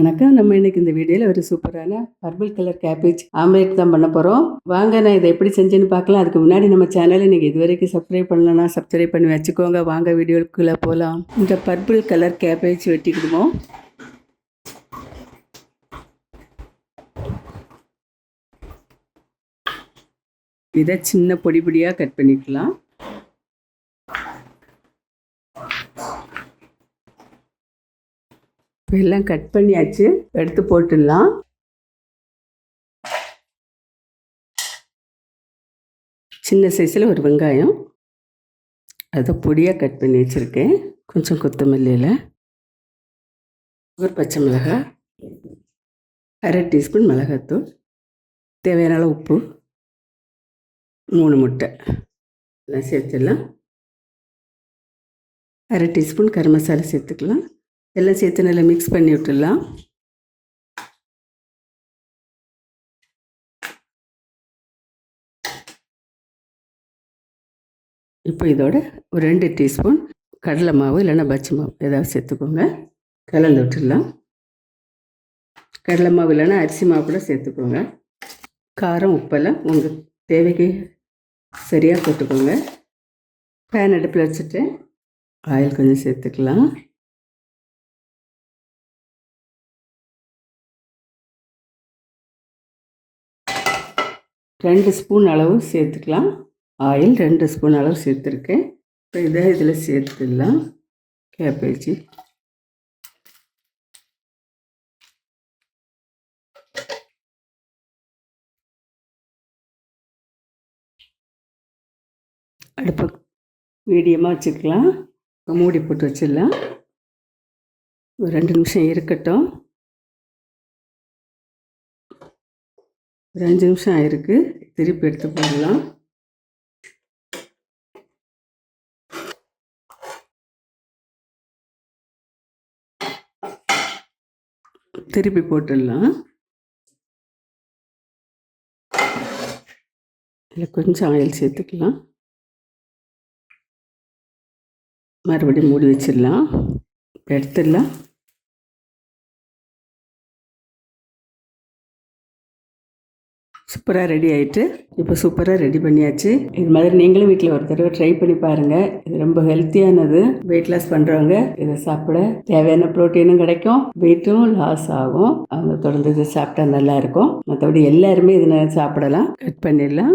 வணக்கம். நம்ம இன்னைக்கு இந்த வீடியோவில் ஒரு சூப்பரான பர்பிள் கலர் கேபேஜ் ஆம்லேட் தான் பண்ண போகிறோம் வாங்க நான் இதை எப்படி செஞ்சேன்னு பார்க்கலாம். அதுக்கு முன்னாடி நம்ம சேனலை நீங்கள் இது வரைக்கும் சப்ஸ்கிரைப் பண்ணலன்னா சப்ஸ்கிரைப் பண்ணி வச்சுக்கோங்க. வாங்க வீடியோக்குள்ளே போகலாம் இந்த பர்பிள் கலர் கேபேஜ் வெட்டிக்கிடுவோம். இதை சின்ன பொடி பொடியாக கட் பண்ணிக்கலாம். இப்போ எல்லாம் கட் பண்ணியாச்சு. எடுத்து போட்டுடலாம். சின்ன சைஸில் ஒரு வெங்காயம். அதை பொடியாக கட் பண்ணி வச்சுருக்கேன். கொஞ்சம் கொத்தமல்லியில். ஒரு பச்சை மிளகாய் அரை டீஸ்பூன் மிளகாத்தூள். தேவையான அளவு உப்பு. மூணு முட்டை. எல்லாம் சேர்த்துடலாம். அரை டீஸ்பூன் கரம் மசாலா சேர்த்துக்கலாம். எல்லாம் சேர்த்து நல்லா மிக்ஸ் பண்ணி விட்டுடலாம். இப்போ இதோட ஒரு ரெண்டு டீஸ்பூன் கடலை மாவு இல்லைன்னா பச்சை மாவு ஏதாவது சேர்த்துக்கோங்க. கலந்து விட்டுடலாம். கடலை மாவு இல்லைன்னா அரிசி மாவு கூட சேர்த்துக்கோங்க. காரம் உப்பெல்லாம் உங்கள் தேவைக்கு சரியாக போட்டுக்கோங்க. பேன் அடுப்பில் வச்சுட்டு ஆயில் கொஞ்சம் சேர்த்துக்கலாம். ரெண்டு ஸ்பூன் அளவு சேர்த்துக்கலாம். ஆயில் ரெண்டு ஸ்பூன் அளவு சேர்த்துருக்கேன். இப்போ இதை இதில் சேர்த்துடலாம். கேபேஜி அடுப்பை மீடியமாக வச்சுக்கலாம். மூடி போட்டு வச்சிடலாம். ஒரு ரெண்டு நிமிஷம் இருக்கட்டும். ஒரு அஞ்சு நிமிஷம் ஆயிருக்கு. திருப்பி எடுத்து போடலாம். திருப்பி போட்டுடலாம். இதில் கொஞ்சம் ஆயில் சேர்த்துக்கலாம். மறுபடியும் மூடி வச்சிடலாம். இப்போ எடுத்துடலாம். சூப்பராக ரெடி ஆகிட்டு இப்போ சூப்பராக ரெடி பண்ணியாச்சு. இது மாதிரி நீங்களும் வீட்டில் ஒரு தடவை ட்ரை பண்ணி பாருங்கள் இது ரொம்ப ஹெல்த்தியானது வெயிட் லாஸ் பண்ணுறவங்க இதை சாப்பிட தேவையான ப்ரோட்டீனும் கிடைக்கும். வெயிட்டும் லாஸ் ஆகும். அவங்க தொடர்ந்து இதை சாப்பிட்டா நல்லா இருக்கும். மற்றபடி எல்லாருமே இதை சாப்பிடலாம். கட் பண்ணிடலாம்.